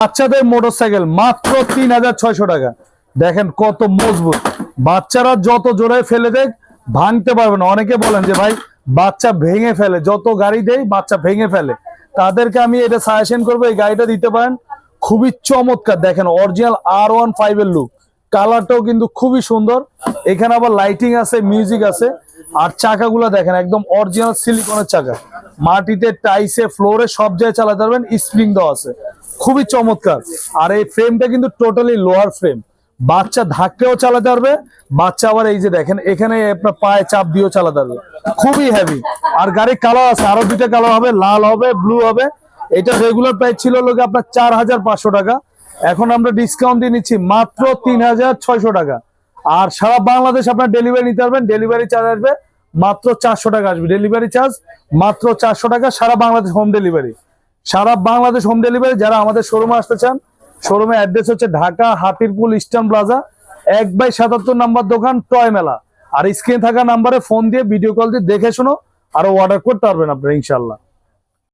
বাচ্চাদের মোটরসাইকেল মাত্র তিন হাজার ছয়শো টাকা। দেখেন কত মজবুত। বাচ্চারা যত জোরে ফেলে দেখ, ভাঙতে পারবে না। অনেকে বলেন যে, ভাই, বাচ্চা ভেঙে ফেলে। যত গাড়ি দেয় বাচ্চা ভেঙে ফেলে। তাদেরকে আমি এটা সাজেশন করব, এই গাড়িটা দিতে পারেন। খুবই চমৎকার। দেখেন অরিজিনাল আর ওয়ান ফাইভ এর লুক কালারটাও কিন্তু খুবই সুন্দর। এখানে আবার লাইটিং আছে মিউজিক আছে। আর চাকাগুলো দেখেন, একদম অরিজিনাল সিলিকনের চাকা। মাটিতে টাইসে ফ্লোরে সব জায়গায় চালাতে পারবেন। স্প্রিং দেওয়া আছে। খুবই চমৎকার। আর এই ফ্রেমটা কিন্তু টোটালি লোয়ার ফ্রেম বাচ্চা ধাক্কেও চালাতে পারবে, বাচ্চা আবার এই যে দেখেন, এখানে আপনার পায়ে চাপ দিয়েও চালাতে পারবে। খুবই হেভি আর গাড়ির কালার আছে, আরও দুইটা কালার হবে, লাল হবে ব্লু হবে। এটা রেগুলার প্রাইস ছিল লোকে আপনার চার হাজার পাঁচশো টাকা। এখন আমরা ডিসকাউন্ট দিয়ে নিচ্ছি মাত্র তিন হাজার ছয়শো টাকা। আর সারা বাংলাদেশ আপনার ডেলিভারি নিতে পারবেন ডেলিভারি চার্জ আসবে মাত্র চারশো টাকা আসবে। ডেলিভারি চার্জ মাত্র চারশো টাকা, সারা বাংলাদেশ হোম ডেলিভারি সারা বাংলাদেশ হোম ডেলিভারি যারা আমাদের শোরুমে আসতে চান শোরুমে অ্যাড্রেস হচ্ছে ঢাকা হাতিরপুল ইস্টার্ন প্লাজা এক বাই সাতাত্তর নাম্বার দোকান টয় মেলা। আর স্ক্রিনে থাকা নাম্বারে ফোন দিয়ে ভিডিও কল দিয়ে দেখে শোনো, আরও অর্ডার করতে পারবেন আপনারা ইনশাল্লাহ